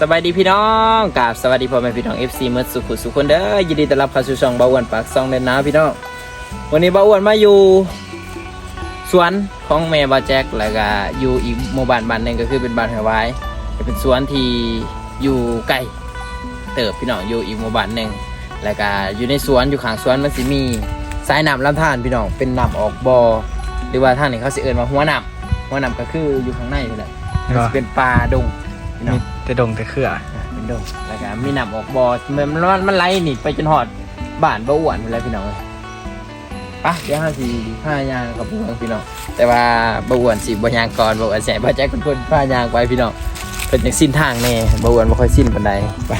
สบายดีพี่น้องกับสวัสดีพ่อแม่พี่น้อง FC เมื่อสุขุสุขคนเด้อยินดีต้อนรับเข้าสู่ช่องเบาอ้วนปากซองเดินน้ำพี่น้อง วันนี้เบาอ้วนมาอยู่ สวนของแม่บาแจ็คแล้วก็อยู่อีกหมู่บ้านบ้านหนึ่งก็คือเป็นบ้านหอยไว้เป็นสวนที่อยู่ใกล้เติบพี่น้องอยู่อีกหมู่บ้านหนึ่งแล้วก็อยู่ในสวนอยู่ข้างสวนมันสิมีสายน้ำลำธารพี่น้องเป็นน้ำออกบ่อหรือว่าท่านนี่เขาสิเอิ้นว่าหัวน้ำหัวน้ำก็คืออยู่ข้างในนี่แหละมันสิเป็นป่าดง พี่น้องมีแต่ดงแต่เครืออะเป็นดงแล้วก็มีน้ำออกบ่อมันมันมันไหลหนีไปจนหอดบ้านบ่อ้วนไปแล้วพี่น้องเอ้ยไปะเดี๋ยวห้าสีผ้ายางกับพวกพี่น้องแต่ว่าบ่อ้วนสิบ่ยางก่อนบ่อ้วนแสบ่แจ็คคนคนผ้ายางไปพี่น้องเป็นจังสิ้นทางแน่บ่อ้วนบ่ค่อยสิ้นปานใดไป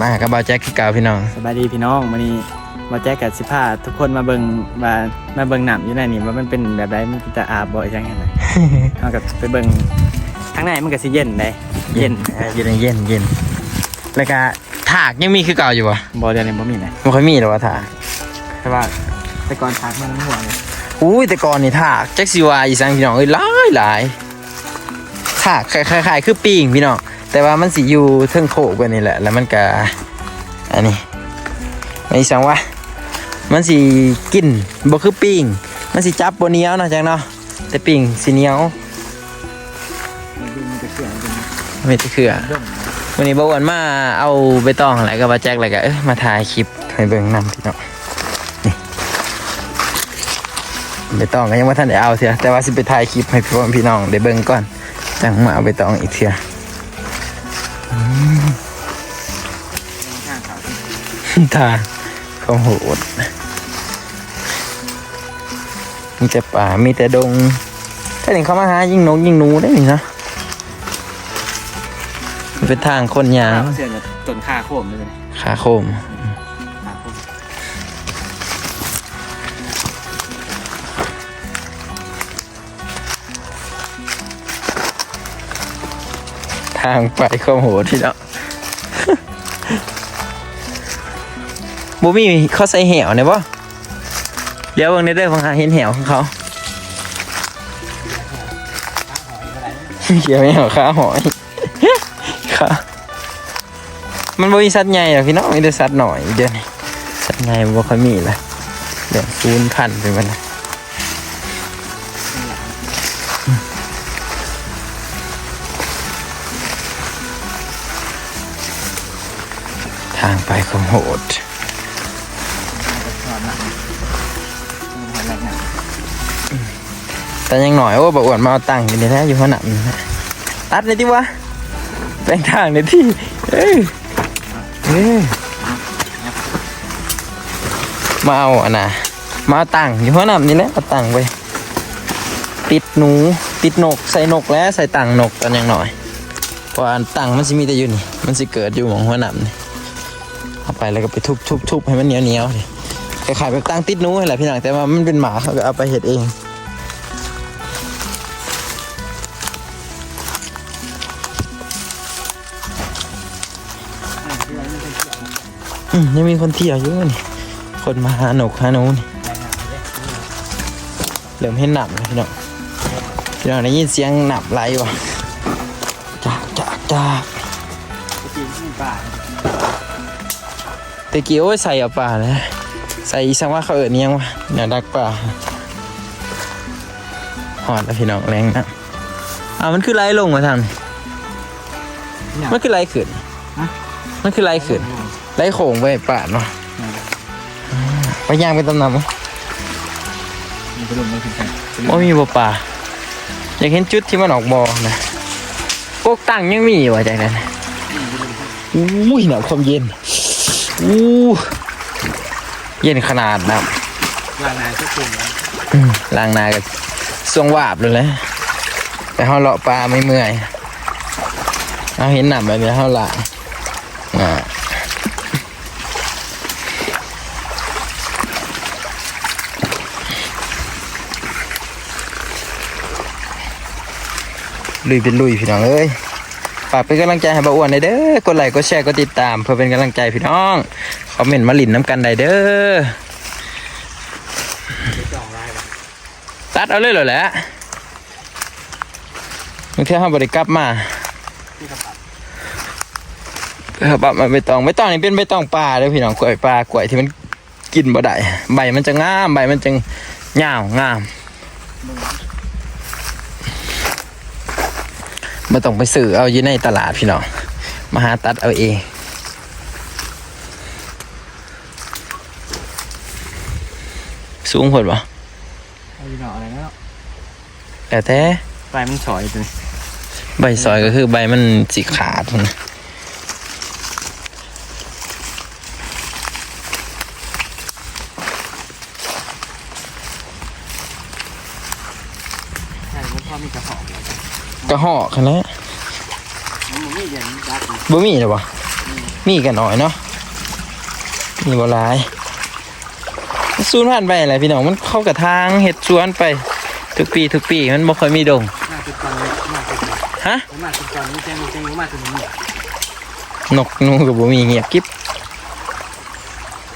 มากับบ่าวแจ็คคือเก่าพี่น้อง สบายดีพี่น้องวันนี้มาแจ้งกับสิพาทุกคนมาเบิ่งมามาเบิ่งหนำอยู่ในนี่ว่ามันเป็นแบบไรมันจะอาบบ่อยจังไงเอากับไปเบิ่ง ทั้งในมันก็สิเย็นได้เย็นอ่าเย็นเย็นเย็นแล้วก็ถากยังมีคือเก่าอยู่บ่บ่เดียวนี้บ่มีนะบ่ค่อยมีหรอกว่าถากแต่ว่าแต่ก่อนทักมันห่วงเลยอุ้ยแต่ก่อนนี่ถากจักสิว่าอีสังพี่น้องเอ้ยหลายหลายถากคล้ายๆคือปิงพี่น้องแต่ว่ามันสิอยู่เทิงโขกกว่านี่แหละ แล้วมันก็อันนี้ไม่สังว่ามันสิกินบ่คือปิงมันสิจับบ่เหนียวเนาะจังเนาะแต่ปิงสิเหนียว ไม่ตะเคือวันนี้บ่อ้วนมาเอาใบตองอะไรก็มาแจ็คอะไรก็เอ้ยมาถ่ายคลิปให้เบิ่งนำพี่น้องนี่ใบตองก็ยังว่าท่านได้เอาเสียแต่ว่าสิไปถ่ายคลิปให้พี่พ่อพี่น้องได้เบิ่งก่อนจังมาเอาใบตองอีกเทียข้างเขาโหดมีแต่ป่ามีแต่ดงถ้าเห็นเขามาหายิงนกยิงนูได้นี่นะ เป็นทางคนยางเสียจะต้นขาโคมเลยขาโคมขาโคมทางไปข้ามโหดที่เนาะบูมี่เขาใส่แหวเนี่ยปะเดี๋ยวเบิ่งในเด้อฟังหาเห็นแหวของเขาเขียวไม่เหรอขาหอย ขามันบ่มีสัตว์ใหญ่หรอพี่น้องมีแต่สัตว์หน่อยเดี๋ยวนี้สัตว์ใหญ่บ่ค่อยมีละเดี๋ยวคูณพันไปมันนะทางไปข้ามโหดแต่ยังหน่อยว่าบอกอวดมาเอาตังค์อยู่ในแท้อยู่ข้างหนันะตัดเลยดิวะ แปลงทางในที่เอ้ยเอ้ยมาเอาอะนะมาเอาตังอยู่ข้างหนันี่แหละเอาตังไปติดหนูติดนกใส่นกแล้วใส่ตังนกตอนยังหน่อยเพราะว่าตังมันสิมีแต่อยู่นี่ มันสิเกิดอยู่ของหัวหนันี่เอาไปแล้วก็ไปทุบทุบทุบให้มันเหนียวเหนียวดิคล้ายๆแบบตังติดหนูอะไรพี่น้องแต่ว่ามันเป็นหมาเขาก็เอาไปเห็ดเอง ยังมีคนเที่ยวอยู่นี่ คนมาหาหนกหาหนูนี่เริ่มเห็นหนับแล้วพี่น้องพี่น้องได้ยินเสียงหนับไหลวะจากจากจากปีนขึ้นป่าตะกี้โอ้ยใส่เอาป่าเลยใส่อีสังว่าเขาเอิญยังวะเนี่ยดักป่าหอดแล้วพี่น้องแรงนะอ่ามันคือไล่ลงมาทางนี่มันคือไล่ขึ้นมันคือไล่ขึ้น ไล่โขงไปป่าเนาะไปย่างไปตำนำมั้ยมันก็ลงมาถึงกันว่ามีบ่ป่าอยากเห็นจุดที่มันออกบอนะพวกตั้งยังมีอยู่ว่ะจากนั้นอุ้ยหนาวความเย็นอู้เย็นขนาดนะลางนายก็กลุ่มแล้วอืมล้างหนากับสวงวาบเลยเลยแต่เขาเลาะปลาไม่เมื่อยเอาเห็นหนำแบบนี้เขาละอ่า ลุยเป็นลุยพี่น้องเอ้ยฝากเป็นกำลังใจให้บ่าวอ้วนได้เด้อกดไลค์กดแชร์กดติดตาม เพื่อเป็นกำลังใจพี่น้องคอมเมนต์มาหลินน้ำกันได้เด้อตัดเอาเลยเหรอแหละบางทีเขาบริกลับมาที่กระปัดครับบับมาใบตองใบตองนี่เป็นใบตองปลาเด้อพี่น้องกล้วยปลากล้วยที่มันกินบ่ได้ใบมันจะงามใบมันจะยาวงาม มาต้องไปซื้อเอาอยู่ในตลาดพี่น้องมาหาตัดเอาเองสูงผลปะเอาอยู่หน่ออะไรแล้วแต่แต่ไปมันสอยตัวนี้ใบซอยก็คือใบมันสีขาดพุ่นนะ ใช่มันพอมีกระหอบแล้ว กระหอกนะมันบ่มีเย็นจักบ่มีเลยวะมีกันหน่อยเนาะมีบ่หลายสูนผ่านไปอะไรพี่น้องมันเข้ากับทางเห็ดสวนไป ทุกปีทุกปีมันบ่ค่อยมีดงมาติดกันเลยมาติดกันฮะมาติดกันมีแจ้งมีแจ้งมาถึงนี่นกนูกับบ่มีเงียบกิ๊บ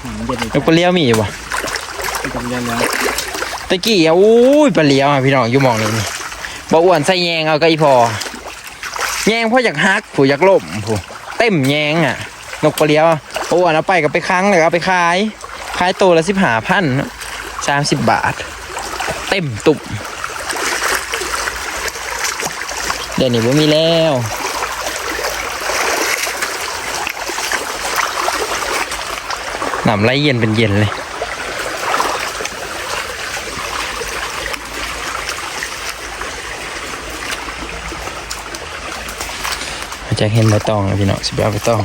มันเย็นนกปลาเลี้ยวมีอยู่บ่จำเย็นแล้วตะกี้อะอู้ยปลาเลี้ยวอะพี่น้องอยู่หมองนี้นี่ บ่อ้วนใส่แยงเอาก็อีพอแยงเพราะอยากฮักผู้อยากล่มผู้เต็มแยงอะ นกปลาเลี้ยวบ่อ้วนเอาไปก็ไปค้างเลยเอาไปขาย ขายตัวละสิบห้าพันสามสิบบาท เต็มตุ่มเดี๋ยวนี้บ่มีแล้วน้ำไหลเย็นเป็นเย็นเลย อาจะเห็นใบตองนะพี่น้องสิบเอาใบตอง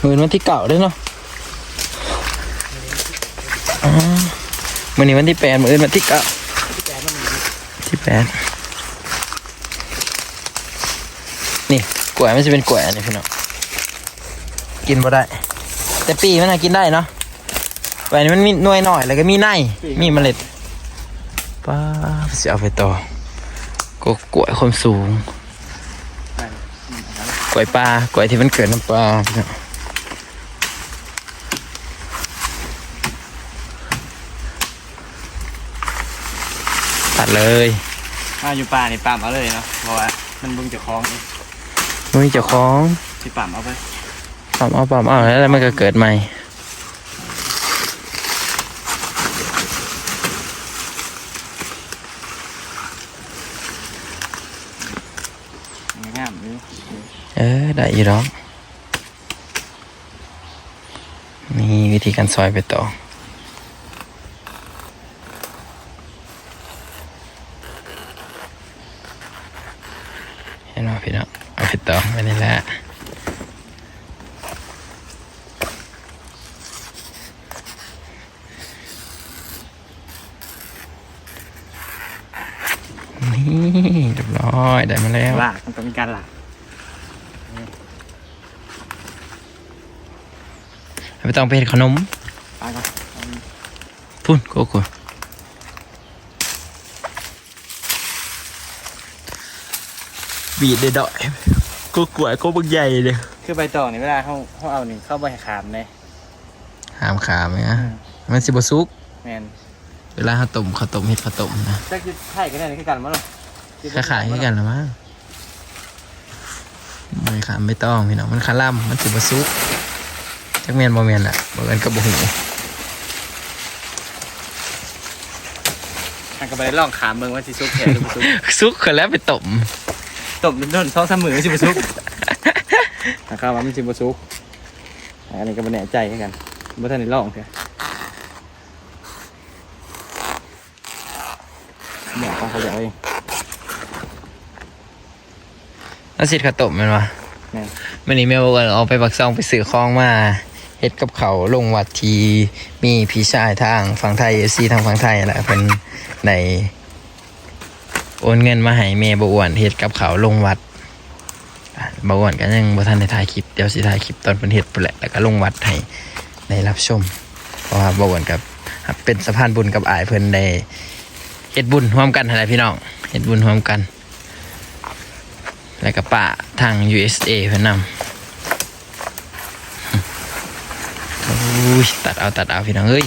มือวันที่เก่าด้วยเนาะมือนี้วันที่แปดมืออื่นวันที่เก้าที่แปดนี่กล้วยมันจะเป็นกล้วยนนี้พี่น้องกินบ่ได้ แต่ปีมันน่ะกินได้เนาะกล้วนี้มันมีหน่วยหน่อยแล้วก็มีในมีเมล็ดป้าบสิเอาไปต่อ ก็กล้วยความสูงกล้วยปลากล้วยที่มันเกิดน้ำปลาพี่น้องตัดเลยมาอยู่ป่านี่ป่ามเอาเลยเนาะเพราะว่ามันบึงจะคล้องไม่มีเจ้าของที่ป่ามเอาไปปั๊มเอาปั๊มเอาแล้วมันก็เกิดใหม่ งามนี่ เออ ได้อยู่หรอกมีวิธีการซอยไปต่อเห็นไหมพี่น้องเอาไปต่อไปนี่แหละนี่เรียบร้อย ได้มาแล้วลากมันต้องมีการลาก ไม่ต้องไปเห็นขนมไปก่อนพุ่นโกโก้บีดได้ดอยก็กล้วยก็บักใหญ่เลยคือใบตองนี่เวลาเขาเขาเอานี่เข้าใบขามเลยหามขาไหมอะมันสิบซุกแมนเวลาเขาต้มเขาต้มเห็ดเขาต้มนะจักจะไข่กันได้นี่คือกันมั้งคล้ายๆกันละมั้งไม่ขามไม่ต้องพี่น้องมันคาล่ำมันสิบซุก จักเมียนบ่เมียนแหละบ่เมียนก็บ่หูมันก็ไปได้ลองขามเมืองว่าสิซุกแขนหรือบ่ซุกซุกคนแล้วไปต้มตบโดนๆสองสามมือสิบ่ซุกนะครับว่ามันสิบ่ซุกอันนี้ก็บ่แน่ใจคือกันบ่ทันได้ลองเถอะแม่ของเขาอยากเองแล้วสิเขาต้มแมันวะแม่นวันนี้แม่บอกว่าเอาไปปักซองไปซื้อของมา เฮ็ดกับเขาลงวัดทีมีพี่ชายทางฝั่งไทยเอซีทางฝั่งไทยแหละเพิ่นในโอนเงินมาให้แม่บ่อ้วนเฮ็ดกับเขาลงวัดบ่อ้วนก็ยังบ่ทันได้ถ่ายคลิปเดี๋ยวสิถ่ายคลิปตอนเพิ่นเฮ็ดพุ่นแหละแล้วก็ลงวัดให้ได้รับชม เพราะว่าบ่อ้วนกับเป็นสะพานบุญกับอายเพิ่นได้เฮ็ดบุญร่วมกันทนแหละพี่น้องเฮ็ดบุญร่วมกัน แล้วก็ป่าทาง USA เพื่อนนำ ยตัดเอาตัดเอาพี่น้องเอ้ย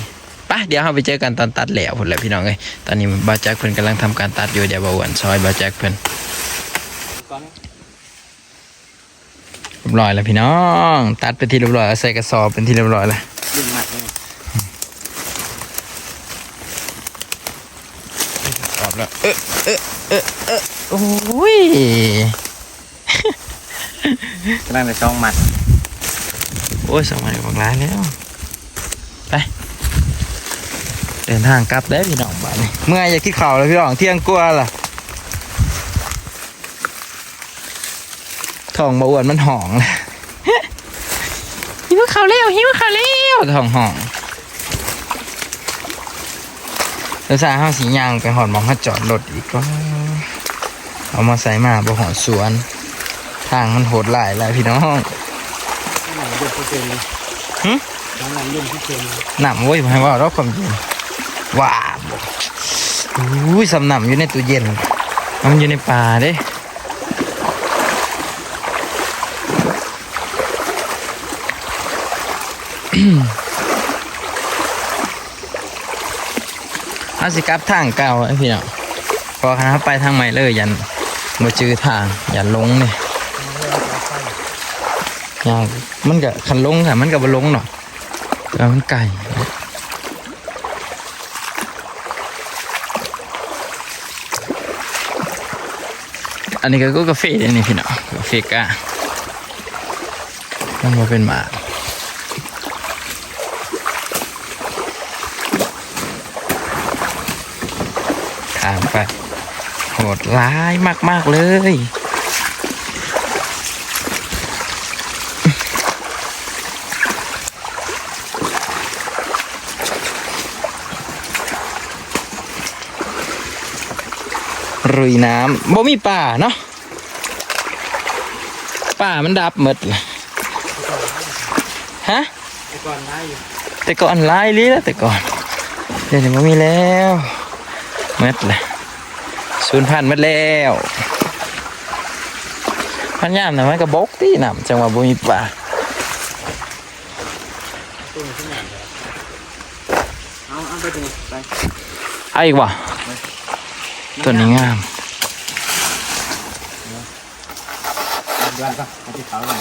ไปเดี๋ยวเราไปเจอกันตอนตัดแล้วผลแหละพี่น้องเอ้ยตอนนี้บาแจ็คเพิ่นกำลังทำการตัดอยู่เดี๋ยวบาหวนซอยบาแจ็คเพิ่นก่อนเรียบร้อยแล้วพี่น้อง ตัดไปนที่เรียบร้อยแล้วใส่กระสอบเป็นที่เรียบร้อยแล้วดึงหมัดเลยออกแล้วเออเออเออเออโอ้ยกำลังจะช่องหมัด โอ้ยสองมันบอกร้ายแล้ว ไป เดินทางกลับได้อพี่น้องบ้านนี้เมื่ออยากคิดข่าวเลยพี่น้องเที่ยงกลัวาล่ะท้องมาอ้วนมันห่องเลยหิวข้าวเร็วหิวข้าวเร็วท้องห่องแล้วสายห้าสียางไปหอดหมองเขาจอดรถอีกก็เอามาใส่มาบ่หอดสวน ทางมันโหดหลายหลายพี่น้องข้างหลังยืนที่เชนเลยหึข้างหลังยืนที่เชนเลยหนำเว้ยให้ว่าเราความเย็น ว้าบอุ้ยสำหนำอยู่ในตู้เย็น มันอยู่ในป่าเด้อาสิกลับทางเก่าไอ้พี่น้องพอคณะไปทางใหม่เลยยันมาจือทางยันลงเนี่ยยากมันก็คันลงค่ะ มันก็บ่ลงหรอกแต่ว่ามันไก่ อันนี้ก็กาแฟนี่พี่น้องกาแฟกามันมาเป็นหมาข้ามไปโหดร้ายมาก ๆ เลย รุยน้ำบ่มีป่าเนาะป่ามันดับหมดเลยฮะแต่ก่อนได้อยู่แต่ก่อนหลายลีแล้วแต่ก่อนเดี๋ยวนี้บ่มีแล้วหมดเลยสูญพันธุ์หมดแล้วพันยามน่ะมันก็บกตีน้ำจังว่าบ่มีป่าเลยเอาเอาไปดูไปเอาอีกว่ะ ตัวนี้งามเดือนก็เอาที่เขาเลย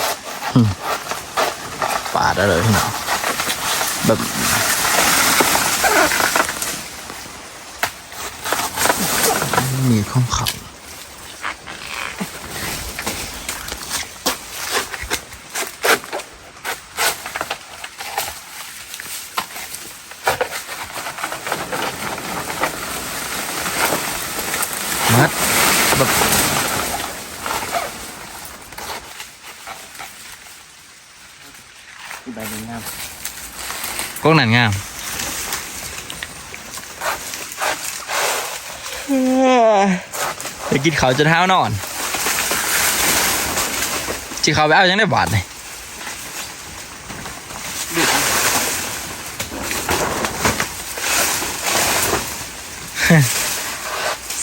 ป่าได้เลยพี่น้องแบบมีข้องเขามัดแบบ ที่ใบหนึ่งงาม กล้องหนันงามจะกินเขาจะเท้านอนจีเขาไปเอายังได้บาทเลย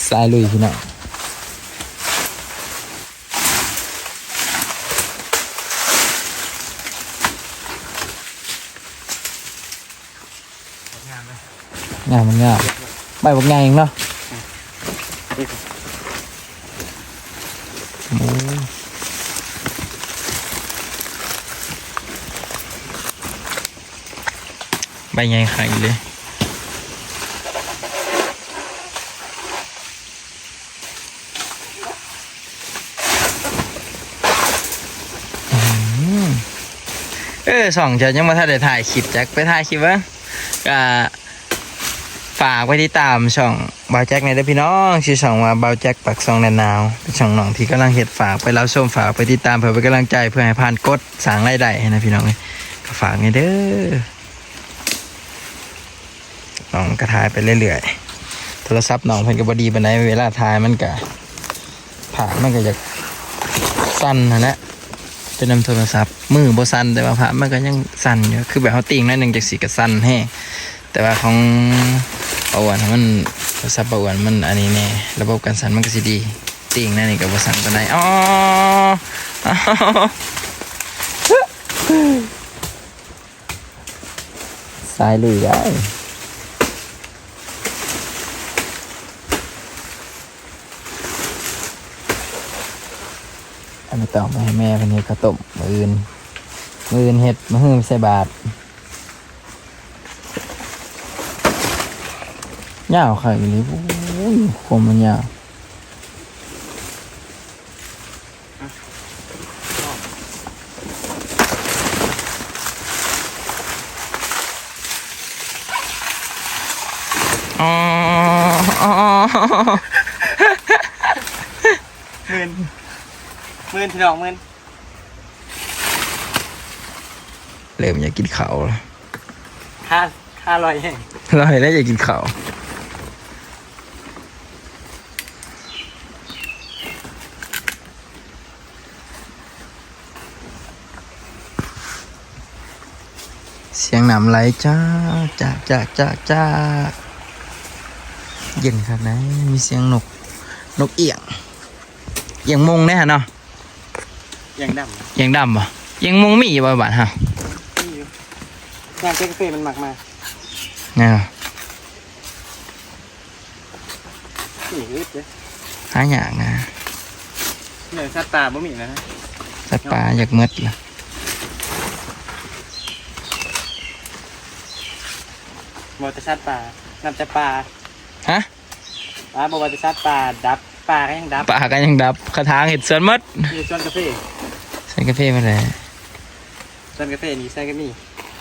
สายลุยพี่น้อง งามมันงามใบบอกไงเองเนาะโอ้ใบใหญ่ขายเลยเออสองจะยังมาถ่ายถ่ายคลิปแจ็คไปถ่ายคลิปวะก็ ฝากไว้ที่ตามช่องบาวแจ็คในเด้อพี่น้องชื่อช่องว่าบาวแจ็คปักซองแนนนาวเป็นช่องน้องที่กำลังเห็ดฝากไปรับชมฝากไปติดตามเพื่อเป็นกำลังใจเพื่อให้ผ่านกดสร้างรายได้ให้นะพี่น้องก็ฝากไงเด้อน้องก็ถ่ายไปเรื่อยๆโทรศัพท์น้องเพิ่นก็บดีปานใดเวลาถ่ายมันก็ผ่ามันก็อยากสั้นนะแหละเป็นนำโทรศัพท์มือบสั่นแต่ว่าพระมันก็ยังสั่นอยู่คือแบบเขาติงหน้อยหนึ่งจากสีก็สั่นแห้แต่ว่าของ ประวันมันโทรศัพท์ประวันมันอันนี้แน่ระบบการสั่นมันก็สิดีติงนั่นนี่ก็บ่สั่นปานใดอ๋ออ๋อสายลุยได้ไม่ต้องไปให้แม่เพิ่นเฮ็ดข้าวต้มมืออื่นมืออื่นเฮ็ดมื้อฮื้อใส่บาตร ยาวค่ะอีหลีโอ้ยคมมันยาวอ๋ออ๋อหมื่นหมื่นพี่น้องหมื่นเริ่มอยากกินข้าวแล้วค่าค่าลอยแห้งเราเห็นแล้วอยากกินข้าวเสียง น้ำไหลจ้าจ้าจ้าจ้าจ้าเย็นครับนะมีเสียงนก นกเอียงเอียงมงแน่ฮะเนาะยังดำนะเอียงดำปะเอียงมงมีอยู่บ่บ้านฮะนี่อยู่งานเจ๊กาแฟมันหมักมาเนี่ยนี่อึดเลยหาอย่างนะเหนื่อยสัตว์ตาบ่มีแล้วนะสัตว์ป่าอยากมืดละบ่จะสัตว์ป่านับจะป่าฮะอ่าบ่ว่าจะสัตว์ป่าดับป่าก็ยังดับป่ากันยังดับคาถางเห็ดสวนหมดนี่ส่วนกาแฟใส่กาแฟมาเลยส่วนกาแฟนี่ใส่ก็มี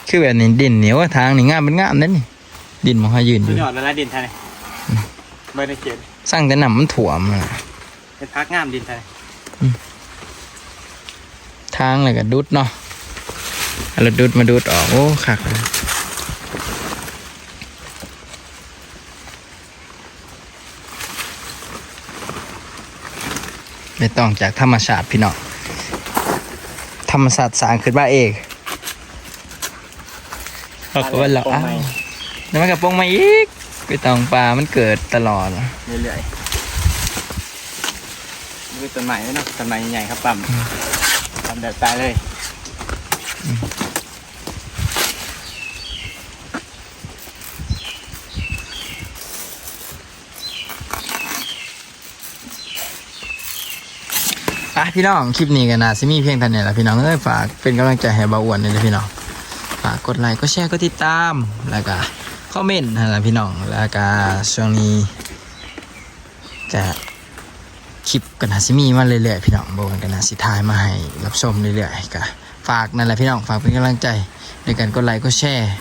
คือแบบนี้ดินเหนียวทางนี่งามเป็นงามนั่นนี่ดินมันให้ยืนอสุดยู่ยอดแล้วนะดินไทยใบในเขตสร้างแต่น้ำมันถ่วมอะเป็นพักงามดินไทยทางเลยก็ดุดเนาะแล้วดุดมาดุดออกโอ้คักเลย ไม่ต้องจากธรรมชาติพี่น้องธรรมชาติสร้างขึ้นมาเองเขาก็ว่าเราอ้าวแล้วมันกับปงมาอีกไปตองปลามันเกิดตลอดอะเรื่อยๆดูต้นไม้ไว้เนาะต้นไม้ใหญ่ๆครับปั๊มปั๊มแบบตายเลย อะพี่น้องคลิปนี้กันนะซิมีเพียงเท่านี้แหละพี่น้องเอ้ยฝากเป็นกำลังใจให้เบาอ้วนเลยนะพี่น้องฝากกดไลค์กดแชร์กดติดตามแล้วก็คอมเมนต์นั่นแหละพี่น้องแล้วก็ช่วงนี้จะคลิปกันนะซิมีมาเรื่อยๆพี่น้องเบาอ้วนกันนะสิทายมาให้รับชมเรื่อยๆก็ฝากนั่นแหละพี่น้องฝากเป็นกำลังใจในการกดไลค์กดแชร์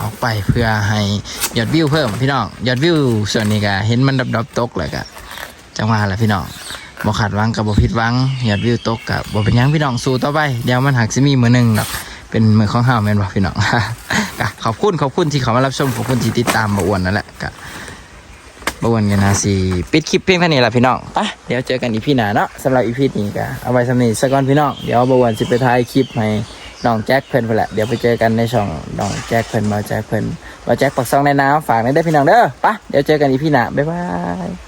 ออกไปเพื่อให้ยอดวิวเพิ่มพี่น้องยอดวิวส่วนนี้ก็เห็นมันดับๆตกเลยก็จังหวะแหละพี่น้อง บ่ขาดหวังกับบ่ผิดหวังหยอดวิวตกกับบ่เป็นยังพี่น้องสู้ต่อไปเดี๋ยวมันหักสิมีมือหนึ่งดอกเป็นมือของเฮาแม่นบ่พี่น้องก็ขอบคุณขอบคุณที่เขามารับชมขอบคุณที่ติดตามบ่อ้วนนั่นแหละก็บ่อ้วนกันนะสิปิดคลิปเพียงเท่นี้ล่ะพี่น้องไปเดี๋ยวเจอกันอีพีหน้าเนาะสำหรับอีพีนี้ก็เอาไว้สำนี้ซะก่อนพี่น้องเดี๋ยวบ่อ้วนสิไปถ่ายคลิปให้น้องแจ็คเพิ่นพุ่นแหละเดี๋ยวไปเจอกันในช่องน้องแจ็คเพิ่นมาแจ็คเพิ่นมาแจ็คปักซองในน้ำฝากในเด้พี่น้องเด้อไปเดี๋ยวเจอกันอีพีหน้าบ๊ายบาย